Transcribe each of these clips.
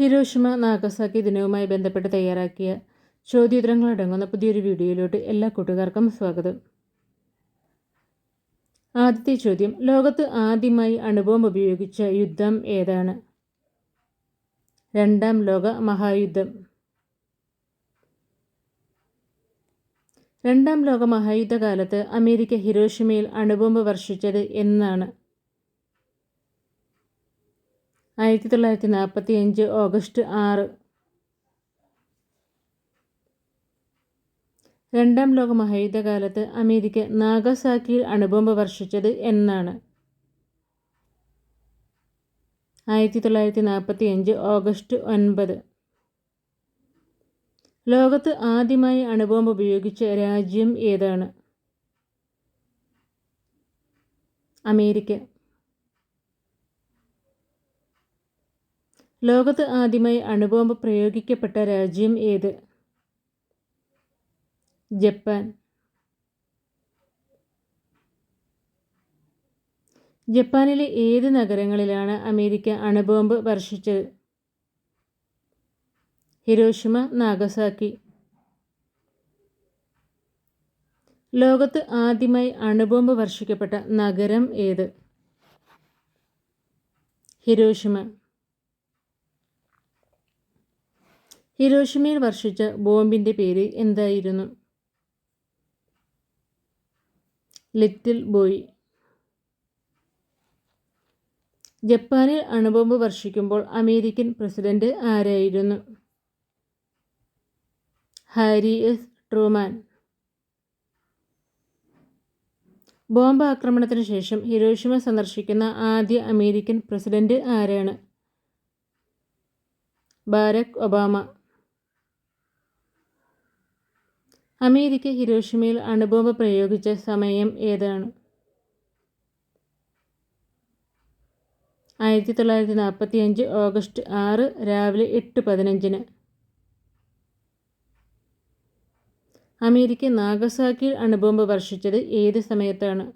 Hiroshima Nagasaki ദിനവുമായി ബന്ധപ്പെട്ട് തയ്യാറാക്കിയ ചോദ്യോത്തരങ്ങൾ അടങ്ങുന്ന പുതിയൊരു വീഡിയോയിലോട്ട് എല്ലാ കൂട്ടുകാർക്കും സ്വാഗതം. ആദ്യത്തെ ചോദ്യം ലോകത്ത് ആദ്യമായി അണുബോംബ് ഉപയോഗിച്ച യുദ്ധം ഏതാണ്? രണ്ടാം ലോക മഹായുദ്ധം. രണ്ടാം ലോക മഹായുദ്ധകാലത്ത് അമേരിക്ക ഹിരോഷിമയിൽ അണുബോംബ് വർഷിച്ചത് എന്നാണ്. ആയിരത്തി തൊള്ളായിരത്തി നാൽപ്പത്തി അഞ്ച് ഓഗസ്റ്റ് ആറ്. രണ്ടാം ലോക മഹായുദ്ധകാലത്ത് അമേരിക്ക നാഗസാക്കിയിൽ അണുബോംബ് വർഷിച്ചത് എന്നാണ്. ആയിരത്തി തൊള്ളായിരത്തി നാൽപ്പത്തി അഞ്ച് ഓഗസ്റ്റ് ഒൻപത്. ലോകത്ത് ആദ്യമായി അണുബോംബ് ഉപയോഗിച്ച രാജ്യം ഏതാണ്? അമേരിക്ക. ലോകത്ത് ആദ്യമായി അണുബോംബ് പ്രയോഗിക്കപ്പെട്ട രാജ്യം ഏത്? ജപ്പാൻ. ജപ്പാനിലെ ഏത് നഗരങ്ങളിലാണ് അമേരിക്ക അണുബോംബ് വർഷിച്ചത്? Hiroshima Nagasaki. ലോകത്ത് ആദ്യമായി അണുബോംബ് വർഷിക്കപ്പെട്ട നഗരം ഏത്? ഹിരോഷിമ. ഹിരോഷിമയിൽ വർഷിച്ച ബോംബിന്റെ പേര് എന്തായിരുന്നു? Little boy. ജപ്പാനിൽ അണുബോംബ് വർഷിക്കുമ്പോൾ അമേരിക്കൻ പ്രസിഡന്റ് ആരായിരുന്നു? Harry S. ട്രൂമാൻ. ബോംബ് ആക്രമണത്തിന് ശേഷം ഹിരോഷിമ സന്ദർശിക്കുന്ന ആദ്യ അമേരിക്കൻ പ്രസിഡന്റ് ആരാണ്? Barack Obama. അമേരിക്ക ഹിരോഷിമയിൽ അണുബോംബ് പ്രയോഗിച്ച സമയം ഏതാണ്? ആയിരത്തി തൊള്ളായിരത്തി നാൽപ്പത്തി അഞ്ച് ഓഗസ്റ്റ് ആറ് രാവിലെ എട്ട് പതിനഞ്ചിന്. അമേരിക്ക നാഗസാക്കിയിൽ അണുബോംബ് വർഷിച്ചത് ഏത് സമയത്താണ്?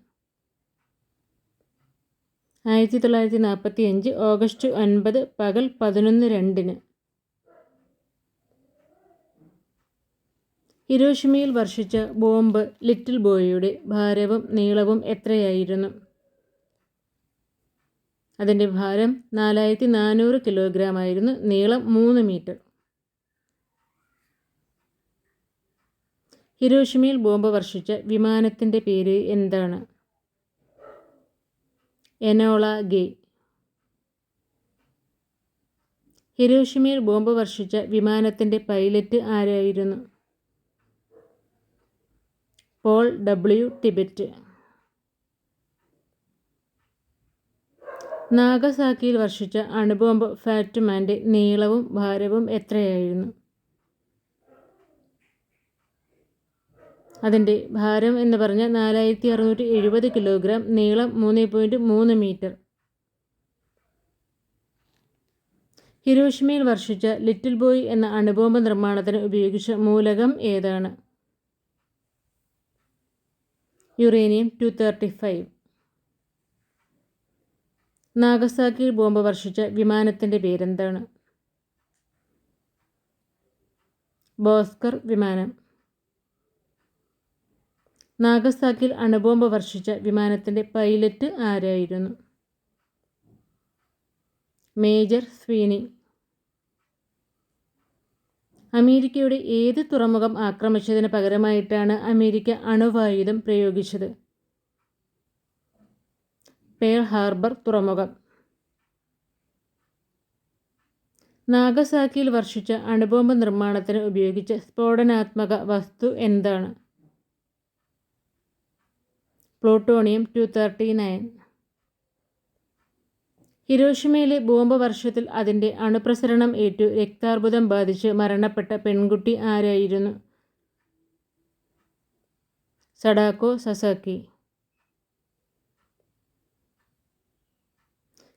ആയിരത്തി തൊള്ളായിരത്തി നാൽപ്പത്തി അഞ്ച് ഓഗസ്റ്റ് ഒൻപത് പകൽ പതിനൊന്ന് രണ്ടിന്. ഹിരോഷിമയിൽ വർഷിച്ച ബോംബ് ലിറ്റിൽ ബോയിയുടെ ഭാരവും നീളവും എത്രയായിരുന്നു? അതിന്റെ ഭാരം നാലായിരത്തി നാനൂറ് കിലോഗ്രാം ആയിരുന്നു. നീളം മൂന്ന് മീറ്റർ. ഹിരോഷിമയിൽ ബോംബ് വർഷിച്ച വിമാനത്തിന്റെ പേര് എന്താണ്? എനോള ഗേ. ഹിരോഷിമയിൽ ബോംബ് വർഷിച്ച വിമാനത്തിന്റെ പൈലറ്റ് ആരായിരുന്നു? Paul W Tibbets. നാഗസാക്കിയിൽ വർഷിച്ച അണുബോംബ് ഫാറ്റ്മാന്റെ നീളവും ഭാരവും എത്രയായിരുന്നു? അതിന്റെ ഭാരം എന്ന് പറഞ്ഞാൽ നാലായിരത്തി അറുന്നൂറ്റി എഴുപത് കിലോഗ്രാം നീളം മൂന്ന് പോയിന്റ് മൂന്ന് മീറ്റർ. ഹിരോഷിമയിൽ വർഷിച്ച ലിറ്റിൽ ബോയ് എന്ന അണുബോംബ് നിർമ്മാണത്തിന് ഉപയോഗിച്ച മൂലകം ഏതാണ്? യുറേനിയം ടു തേർട്ടി ഫൈവ് നാഗസാക്കിയിൽ ബോംബ് വർഷിച്ച വിമാനത്തിന്റെ പേരെന്താണ്? ബോസ്കർ വിമാനം. നാഗസാക്കിൽ അണുബോംബ് വർഷിച്ച വിമാനത്തിന്റെ പൈലറ്റ് ആരായിരുന്നു? Major Sweeney. അമേരിക്കയുടെ ഏത് തുറമുഖം ആക്രമിച്ചതിന് പകരമായിട്ടാണ് അമേരിക്ക അണുവായുധം പ്രയോഗിച്ചത്? പേൾ ഹാർബർ തുറമുഖം. നാഗസാക്കിയിൽ വർഷിച്ച അണുബോംബ് നിർമ്മാണത്തിന് ഉപയോഗിച്ച സ്ഫോടനാത്മക വസ്തു എന്താണ്? Plutonium two thirty nine. ഹിരോഷിമയിലെ bomb വർഷത്തിൽ അതിന്റെ അണുപ്രസരണം ഏറ്റു രക്താർബുദം ബാധിച്ച് മരണപ്പെട്ട പെൺകുട്ടി ആരായിരുന്നു? Sadako Sasaki.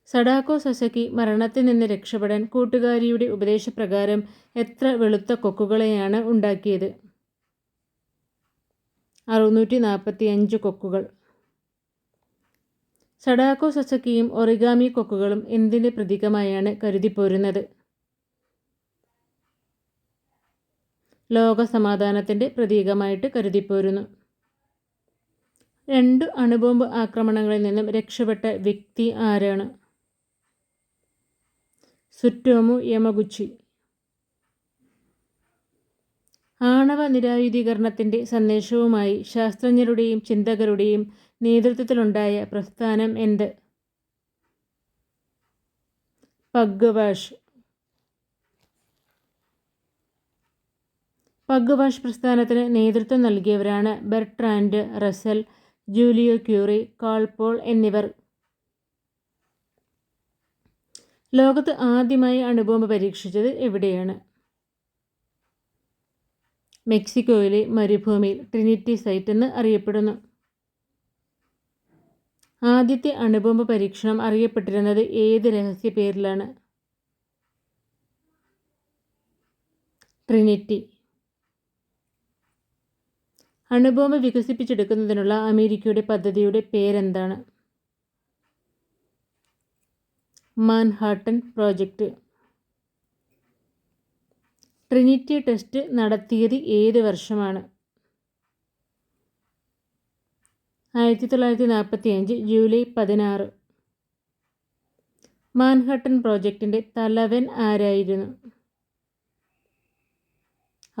സഡാക്കോ സസക്കി മരണത്തിൽ നിന്ന് രക്ഷപ്പെടാൻ കൂട്ടുകാരിയുടെ ഉപദേശപ്രകാരം എത്ര വെളുത്ത കൊക്കുകളെയാണ് ഉണ്ടാക്കിയത്? അറുന്നൂറ്റി നാൽപ്പത്തി അഞ്ച് കൊക്കുകൾ. സഡാക്കോ സസക്കിയും ഒറിഗാമി കൊക്കുകളും എന്തിന്റെ പ്രതീകമായാണ് കരുതിപ്പോരുന്നത്? ലോക സമാധാനത്തിന്റെ പ്രതീകമായിട്ട് കരുതിപ്പോരുന്നു. രണ്ട് അണുബോംബ് ആക്രമണങ്ങളിൽ നിന്നും രക്ഷപ്പെട്ട വ്യക്തി ആരാണ്? സുറ്റോമു യമഗുച്ചി. ആണവ നിരായുധീകരണത്തിന്റെ സന്ദേശവുമായി ശാസ്ത്രജ്ഞരുടെയും ചിന്തകരുടെയും നേതൃത്വത്തിലുണ്ടായ പ്രസ്ഥാനം എന്ത്? പഗ്വാഷ്. പഗ്വാഷ് പ്രസ്ഥാനത്തിന് നേതൃത്വം നൽകിയവരാണ് Bertrand Russell Joliot Curie Karl Paul എന്നിവർ. ലോകത്ത് ആദ്യമായി അണുബോംബ് പരീക്ഷിച്ചത് എവിടെയാണ്? മെക്സിക്കോയിലെ മരുഭൂമിയിൽ ട്രിനിറ്റി സൈറ്റ് എന്ന് അറിയപ്പെടുന്നു. ആദ്യത്തെ അണുബോംബ് പരീക്ഷണം അറിയപ്പെട്ടിരുന്നത് ഏത് രഹസ്യ പേരിലാണ്? ട്രിനിറ്റി. അണുബോംബ് വികസിപ്പിച്ചെടുക്കുന്നതിനുള്ള അമേരിക്കയുടെ പദ്ധതിയുടെ പേരെന്താണ്? മാൻഹാട്ടൻ പ്രോജക്റ്റ് ട്രിനിറ്റി ടെസ്റ്റ് നടത്തിയത് ഏത് വർഷമാണ്? ആയിരത്തി തൊള്ളായിരത്തി നാൽപ്പത്തി അഞ്ച് ജൂലൈ പതിനാറ്. മാൻഹട്ടൻ പ്രോജക്റ്റിന്റെ തലവൻ ആരായിരുന്നു?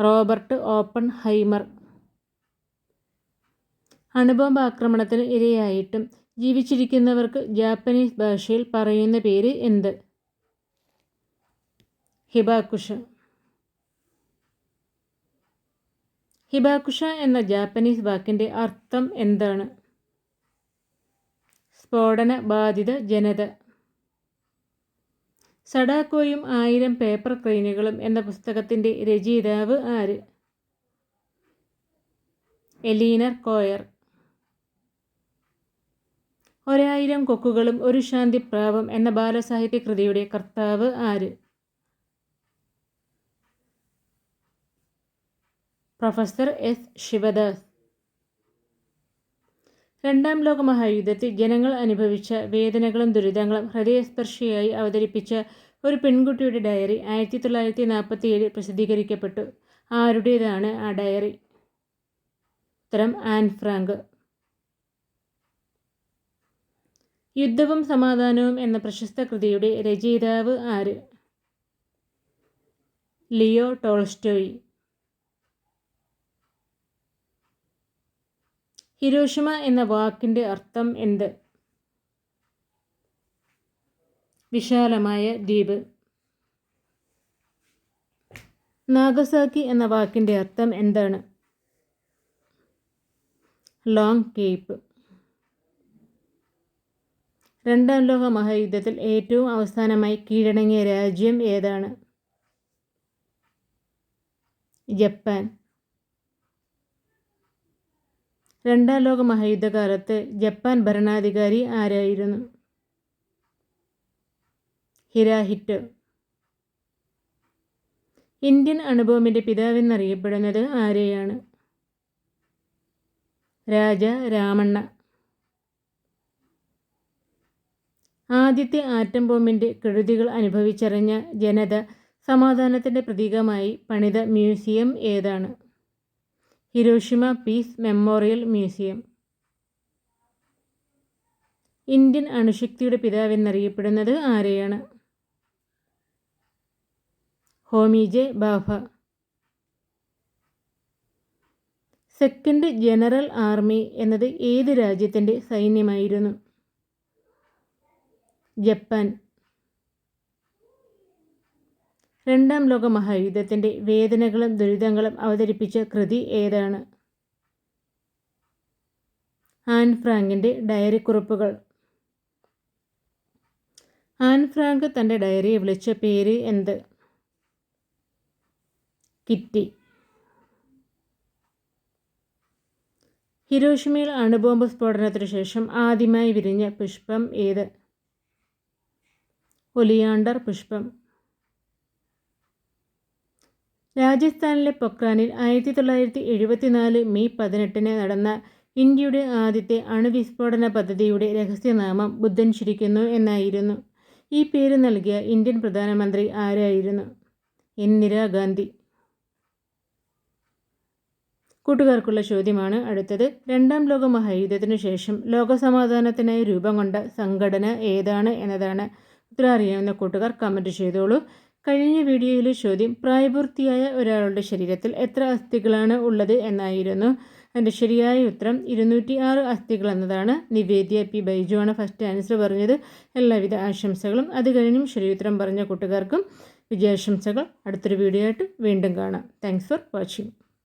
റോബർട്ട് ഓപ്പൺ ഹൈമർ അണുബോംബ് ആക്രമണത്തിന് ഇരയായിട്ടും ജീവിച്ചിരിക്കുന്നവർക്ക് ജാപ്പനീസ് ഭാഷയിൽ പറയുന്ന പേര് എന്ത്? ഹിബാക്കുഷ. ഹിബാക്കുഷ എന്ന ജാപ്പനീസ് വാക്കിന്റെ അർത്ഥം എന്താണ്? സ്ഫോടന ബാധിത ജനത. സഡാക്കോയും ആയിരം പേപ്പർ ക്രെയിനുകളും എന്ന പുസ്തകത്തിന്റെ രചയിതാവ് ആര്? Eleanor Coerr. ഒരായിരം കൊക്കുകളും ഒരു ശാന്തി പ്രാവം എന്ന ബാലസാഹിത്യ കൃതിയുടെ കർത്താവ് ആര്? Professor S. ശിവദാസ്. രണ്ടാം ലോക മഹായുദ്ധത്തിൽ ജനങ്ങൾ അനുഭവിച്ച വേദനകളും ദുരിതങ്ങളും ഹൃദയസ്പർശിയായി അവതരിപ്പിച്ച ഒരു പെൺകുട്ടിയുടെ ഡയറി ആയിരത്തി തൊള്ളായിരത്തി നാൽപ്പത്തി ഏഴിൽ പ്രസിദ്ധീകരിക്കപ്പെട്ടു. ആരുടേതാണ് ആ ഡയറി? ഉത്തരം ആൻ ഫ്രാങ്ക്. യുദ്ധവും സമാധാനവും എന്ന പ്രശസ്ത കൃതിയുടെ രചയിതാവ് ആര്? Leo Tolstoy. ഹിരോഷിമ എന്ന വാക്കിന്റെ അർത്ഥം എന്ത്? വിശാലമായ ദ്വീപ്. നാഗസാക്കി എന്ന വാക്കിന്റെ അർത്ഥം എന്താണ്? ലോങ് കേപ്പ് രണ്ടാം ലോക മഹായുദ്ധത്തിൽ ഏറ്റവും അവസാനമായി കീഴടങ്ങിയ രാജ്യം ഏതാണ്? ജപ്പാൻ. രണ്ടാം ലോക മഹായുദ്ധകാലത്ത് ജപ്പാൻ ഭരണാധികാരി ആരായിരുന്നു? ഹിരാഹിറ്റ്. ഇന്ത്യൻ അണുബോംബിന്റെ പിതാവെന്നറിയപ്പെടുന്നത് ആരെയാണ്? രാജ രാമണ്ണ. ആദ്യത്തെ ആറ്റം ബോംബിന്റെ കെടുതികൾ അനുഭവിച്ചറിഞ്ഞ ജനത സമാധാനത്തിന്റെ പ്രതീകമായി പണിത മ്യൂസിയം ഏതാണ്? Hiroshima peace memorial museum. Indian അണുശക്തിയുടെ പിതാവെന്നറിയപ്പെടുന്നത് ആരെയാണ്? Homi J Bhabha. Second general army എന്നത് ഏത് രാജ്യത്തിന്റെ സൈന്യമായിരുന്നു? ജപ്പാൻ. രണ്ടാം ലോക മഹായുദ്ധത്തിന്റെ വേദനകളും ദുരിതങ്ങളും അവതരിപ്പിച്ച കൃതി ഏതാണ്? ആൻ ഫ്രാങ്കിന്റെ ഡയറി കുറിപ്പുകൾ ആൻ ഫ്രാങ്ക് തന്റെ ഡയറിയെ വിളിച്ച പേര് എന്ത്? കിറ്റി. ഹിരോഷിമയിൽ അണുബോംബ് സ്ഫോടനത്തിനു ശേഷം ആദ്യമായി വിരിഞ്ഞ പുഷ്പം ഏത്? ഒലിയാണ്ടർ പുഷ്പം. രാജസ്ഥാനിലെ പൊക്രാനിൽ ആയിരത്തി തൊള്ളായിരത്തി എഴുപത്തിനാല് മെയ് പതിനെട്ടിന് നടന്ന ഇന്ത്യയുടെ ആദ്യത്തെ അണുവിസ്ഫോടന പദ്ധതിയുടെ രഹസ്യനാമം ബുദ്ധൻ ചിരിക്കുന്നു എന്നായിരുന്നു. ഈ പേര് നൽകിയ ഇന്ത്യൻ പ്രധാനമന്ത്രി ആരായിരുന്നു? ഇന്ദിരാഗാന്ധി. കൂട്ടുകാർക്കുള്ള ചോദ്യമാണ് അടുത്തത്. രണ്ടാം ലോക മഹായുദ്ധത്തിനു ശേഷം ലോകസമാധാനത്തിനായി രൂപം കൊണ്ട സംഘടന ഏതാണ് എന്നതാണ് ഉത്തരം അറിയാവുന്ന കൂട്ടുകാർ കമന്റ് ചെയ്തോളൂ. കഴിഞ്ഞ വീഡിയോയിലെ ചോദ്യം പ്രായപൂർത്തിയായ ഒരാളുടെ ശരീരത്തിൽ എത്ര അസ്ഥികളാണ് ഉള്ളത് എന്നായിരുന്നു. അതിന്റെ ശരിയായ ഉത്തരം ഇരുന്നൂറ്റി ആറ് അസ്ഥികൾ എന്നതാണ്. നിവേദ്യ പി. ബൈജു ആണ് ഫസ്റ്റ് ആൻസർ പറഞ്ഞത്. എല്ലാവിധ ആശംസകളും. അത് കഴിഞ്ഞും ശരിയുത്തരം പറഞ്ഞ കൂട്ടുകാർക്കും വിജയാശംസകൾ. അടുത്തൊരു വീഡിയോ ആയിട്ട് വീണ്ടും കാണാം. Thanks for watching